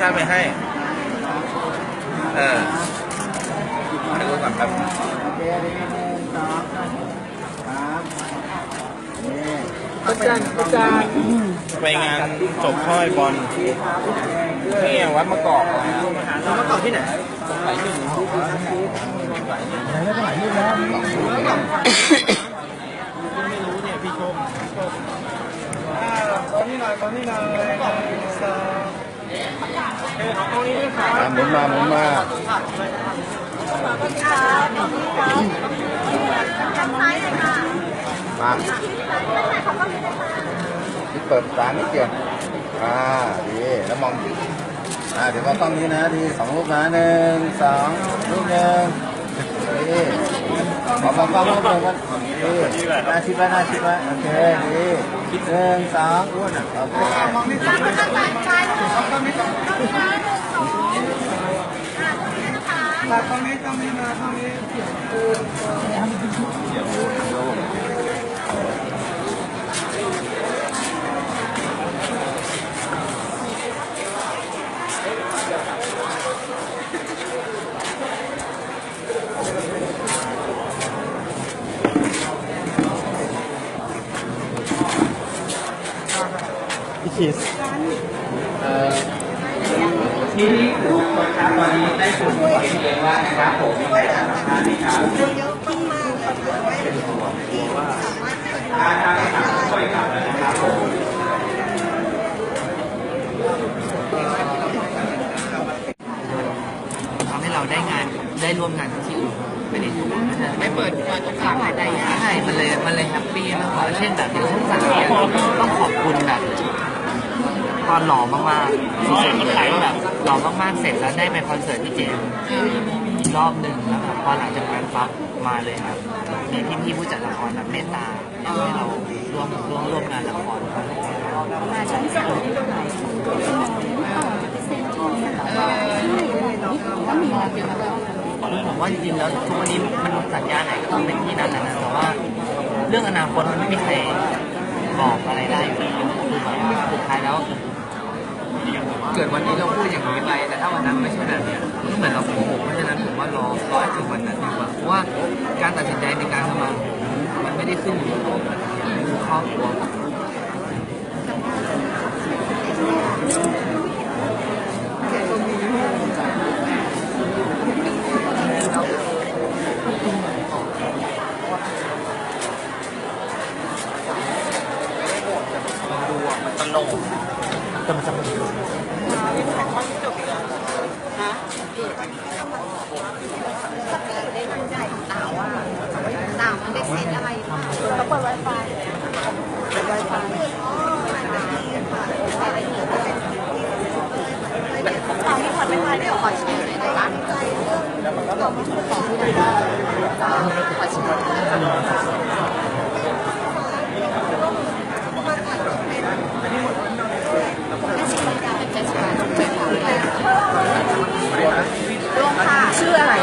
ชาติไปให้ เออให้รู้ก่อนครับโอเคดีหนึ่งสองสามนี่อาจารย์อาจารย์ไปงานจบค่อยบอลนี่ไงวัดมะกอกเรามาต่อที่ไหนไหลหนึ่งไม่ต้องไหนรูปแล้วไม่รู้เนี่ยพี่ชมตอนนี้หน่อยตอนนี้หน่อยสองเอะหมุนมาหมุนมาทางซ้ายเลยค่ะมาที่เปิดตานิดเดียวอ่าดีแล้วมองอ่าเดี๋ยวมองกล้องนี้นะดีสองรูปนะหนึ่งสองรูปหนึ่งดีขอมองกล้องรูปหนึ่งกันดีหน้าชิดไว้หน้าชิดไว้โอเคดี หนึ่งสองโอเคมองนี่ทางซ้ายซ้ายเลยตรงนี้ตรงซ้ายหนึ่งสองอ่าตรงนี้นะคะ ตรงนี้ตรงนี้นะตรงนี้ พี่ชีสเอ่อ ที่ทุกคนครับวันนี้ได้คุณขอที่เองว่านะครับผมมีใครทำทานไหมครับทานทานไม่ทานช่วยกลับนะครับผมทำให้เราได้งานได้ร่วมงานกับที่อื่นไม่ได้ไม่เปิดเปิดโอกาสหลยได้ใช่มันเลยมันเลยแฮปปี้มากกว่าเช่นแบบอย่างช่องสามเนี่ยต้องขอบคุณแบบ ตอนหล่อมากๆสุดๆเลยว่าแบบหล่อมากๆเสร็จแล้วได้ไปคอนเสิร์ตที่เจมส์อีกรอบหนึ่งแล้วแบบพอหลังจากนั้นปั๊บมาเลยครับมีพี่ๆผู้จัดละครแบบเมตตาอยากให้เราร่วมร่วมร่วมงานละครกันมาชั้นสามที่ตรงไหนต่อจะไปเซ็นที่ไหนเลยก็มีมาเป็นแล้วผมว่าจริงๆแล้วทุกวันนี้มันสัญญาไหนก็ต้องเป็นที่นั้นนะแต่ว่าเรื่องอนาคตมันไม่มีใครบอกอะไรได้อยู่แล้วคือแบบว่าสุดท้ายแล้ว เกิดวันนี้เราพูดอย่างนี้ไปแต่ถ้าวันนั้นไม่ใช่แบบเนี้ยก็เหมือนเราโกหกเพราะฉะนั้นผมว่ารอรอให้ถึงวันนั้นดีกว่าเพราะว่าการตัดสินใจในการทำงานมันไม่ได้ขึ้นอยู่กับตัวมันคือครอบครัวตลก เต่าอะเต่ามันได้เซ็นอะไรเขาเปิดไวไฟเปิดไวไฟเต่ามีพอร์ตไวไฟด้หรอขอชร์หน่อยได้ไหมของที่อแชร์ลงค่ะ ชื่ออะไร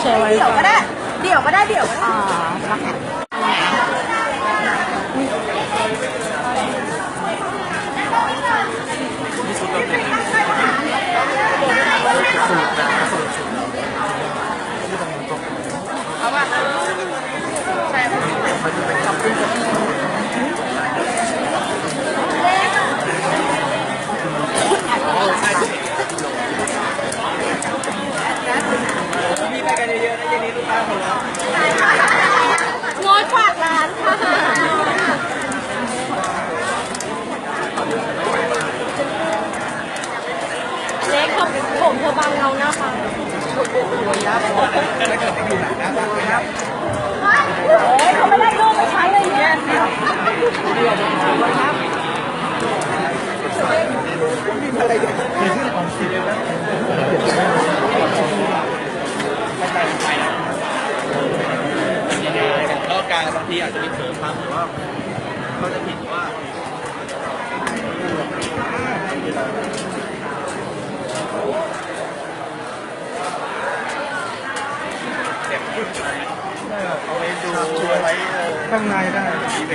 แชร์ไว้เดี๋ยวก็ได้ เดี๋ยวก็ได้ เดี๋ยวก็ได้อ่าค่ะ มีไปกันเยอะๆนะเย็นนี้ลูกค้าหมดแล้ว งดฝากร้านค่ะเล็กผมผมเธอบังเรานะคะ ถ้าเกิดไปดูหนังนะนะครับ โอ้ยเขาไม่ได้รูปไปใช้เลยเนี่ย มีอะไรอย่างนี้ แล้วการบางทีอาจจะมีเผลอพังหรือว่าเขาจะผิดว่า เอาไว้ดูไว้ ข้างในได้ อีเวนต์แบบเออจอย นี่จะต้อง ดึกไป ให้แค่คนเดียวเดี๋ยวเดี๋ยวเดี๋ยวเด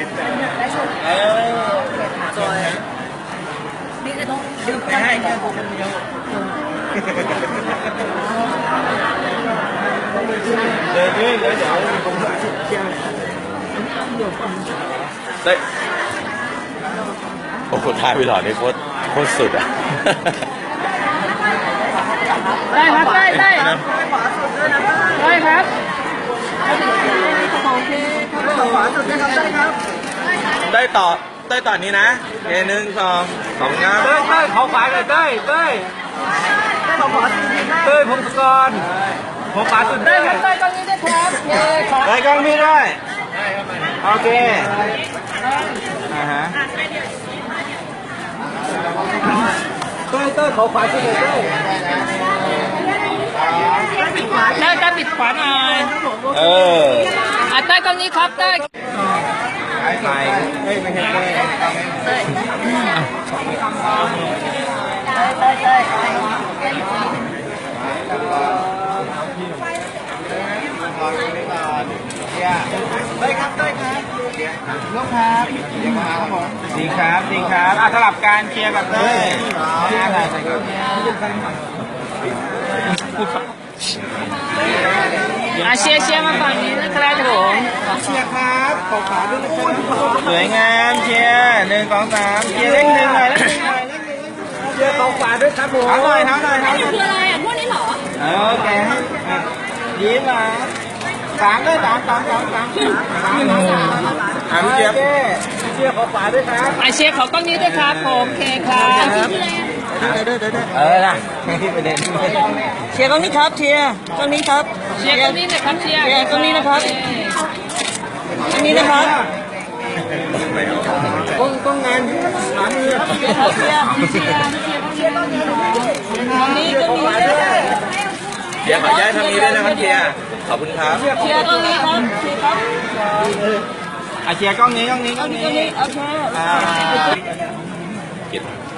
ี๋ยวผมเชียร์ได้โอ้โหทายไปหลอดนี่โคตรโคตรสุดอะ ได้ครับได้ได้ได้ครับ ได้ต่อได้ต่อนี้นะเอหนึ่งสองสองครับเต้ยเต้ยเขาขวาเลยเต้ยเต้ยเต้ยพงศกรผมขวาสุดได้เต้ยครับได้ตรงนี้ได้ครับเย้ครับได้กล้องพี่ด้วยโอเคอ่าฮะเต้ยเต้ยเขาขวาสุดเลยเต้ยได้ได้ปิดขวาหน่อยเอออะได้ตรงนี้ครับได้ไปไปเฮ้ยไม่ใช่เต้ยดีครับดีครับอะสลับการเคลียร์กับเต้ยเคลียร์ อะไรกันอะเชียร์เชียร์มาฝั่งนี้นะครับผมเชียร์ครับขอขาด้วยนะครับสวยงามเชียร์หนึ่งสองสามเชียร์เลขหนึ่งหน่อยเลขหนึ่งหน่อยเลขหนึ่งเชียร์เขาขวาด้วยครับผมเท้าหน่อยเท้าหน่อยเท้าหน่อยคืออะไรอะพวกนี้เหรอโอเคอะยิ้มมาสามด้วยสามสามสามสามสามอะพี่เจี๊ยบเชียร์เขาขวาด้วยครับอะเชียร์ขอกล้องนี้ด้วยครับผมโอเคครับ เออนะที่ประเด็นเชียร์กล้องนี้ครับเชียร์กล้องนี้ครับเชียร์ตรงนี้หนะครับเชียร์เชียร์ตรงนี้นะครับกล้องนี้นะครับต้องต้องงานหามือเชียร์ครับเชียร์เชียร์เชียร์กล้องนี้กล้องนี้กล้องนี้เดี๋ยวขอย้ายทางนี้ด้วยนะครับเชียร์ขอบคุณครับเชียร์กล้องนี้ครับเชียร์ครับอะเชียร์กล้องนี้กล้องนี้กล้องกล้องนี้นี้โอเคอ่า啊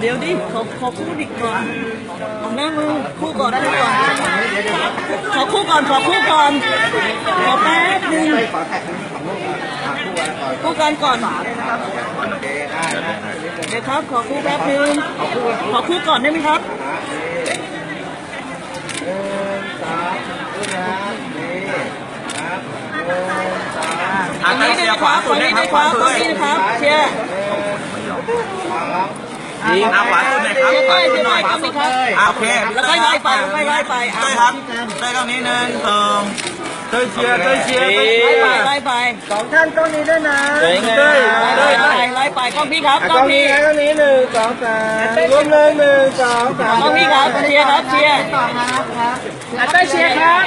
เดี๋ยวดิขอขอคู่ดิก่อนเอาแม่มือคู่ก่อนคู่ก่อนขอคู่ก่อนขอคู่ก่อนขอแป๊บนึงคู่กันก่อนเดี๋ยวครับขอคู่แป๊บนึงขอคู่ก่อนได้ไหมครับ อะตรงนี้เชีได้ยไหมร์ขควารับสุตรดงนะนี้คได้รับครับตรงนี้นะครับเชียร์ดีอะขวาสุดหน่อยครับเชียร์ขได้วาสุดเชียร์หน่ได้อยตรงนี้ครับอะโอเคแล้วค่อยไล่ไปค่อยไล่ไปอะเต้ยครับเต้ยกล้องนี้หนึ่งสองเต้ยเชียร์เต้ยเชียร์ดีไล่ไปไล่ไปสองท่านกล้องนี้ด้วยนะสวยงามเต้ยไล่เต้ยไปไล่ไปกล้องพี่ครับอะกกล้ล้อองงนี้พี่นะกล้องนี้หนึ่งสองสามรวมหนึ่งหนึ่งสองสามกล้องพี่ครับเชียร์ครับเชียร์อะได้เชียร์ครับ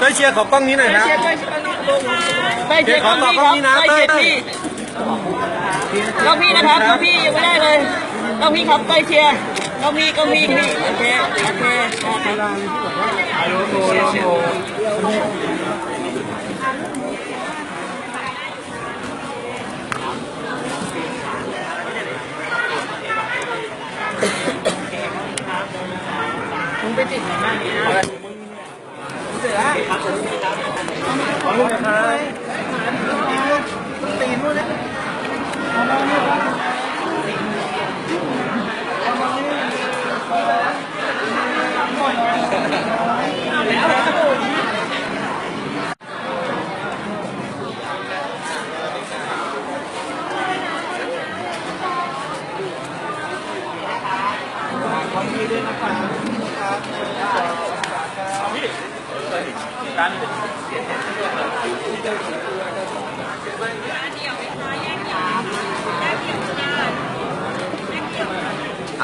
เต้ยเชียร์ขอกล้องนี้หน่อยครับ ไปเชียร์กล้องพี่ครับไปเชียร์พี่กล้องพี่นะครับกล้องพี่ยังไม่ได้เลยกล้องพี่ครับไปเชียร์กล้องพี่กล้องพี่พี่โอเคโอเค ครับ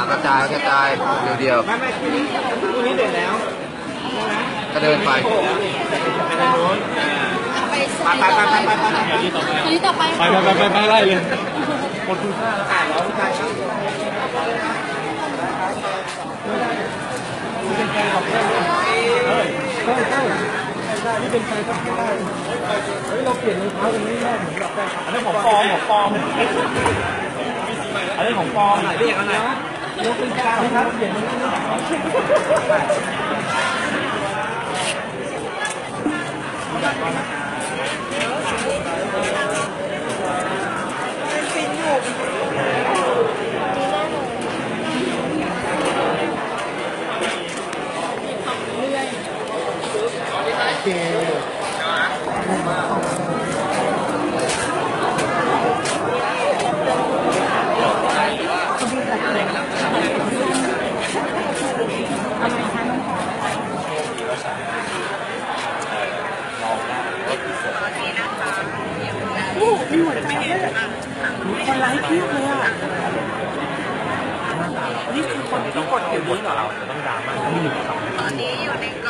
อะกระจายกระจายเดียวเดียวไม่ไม่คู่นี้คู่นี้เด็ดแล้วก็เดินไปไปไปไปไปไปไปอันนี้ต่อไปไปไปไปไปไล่เลยอเรื่องของปลอมหน่อยพี่เอกเอาหน่อยยกเป็นกลาง ครับ เขียนคนไลค์เพียบเลยอะนี่คือคนที่กดเดี๋ยวนี้เหรอ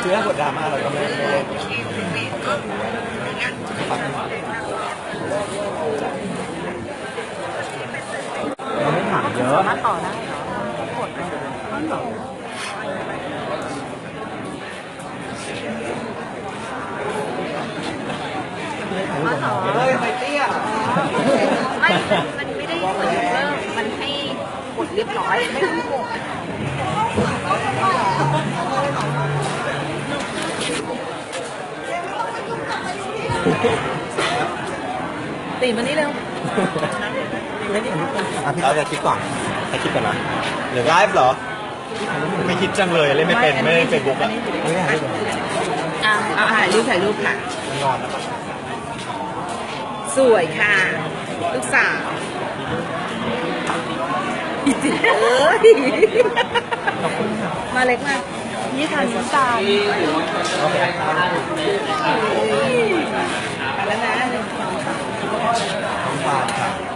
คือถ้ากดดราม่าเราก็ไม่ไม่เล่นไม่ถามเยอะมาต่อได้เหรอเฮ้ยไปเตี้ยไม่มันไม่ได้กดยกเลิกมันให้กดเรียบร้อยไม่ต้องกดตีมันนี่เร็วเราจะคิดก่อนให้คิดก่อนนะหรือไลฟ์เหรอ ไม่คิดจังเลยเล่นไม่เป็นไม่เล่นเฟซบุ๊กอะไม่ได้ถ่ายรูปอะเอาถ่ายรูปถ่ายรูปค่ะนอนแล้ว สวยค่ะ ลูกสาวเอ้ยมาเล็กมากนี่ทานน้ำตาลไปแล้วนะหนึ่งสองสาม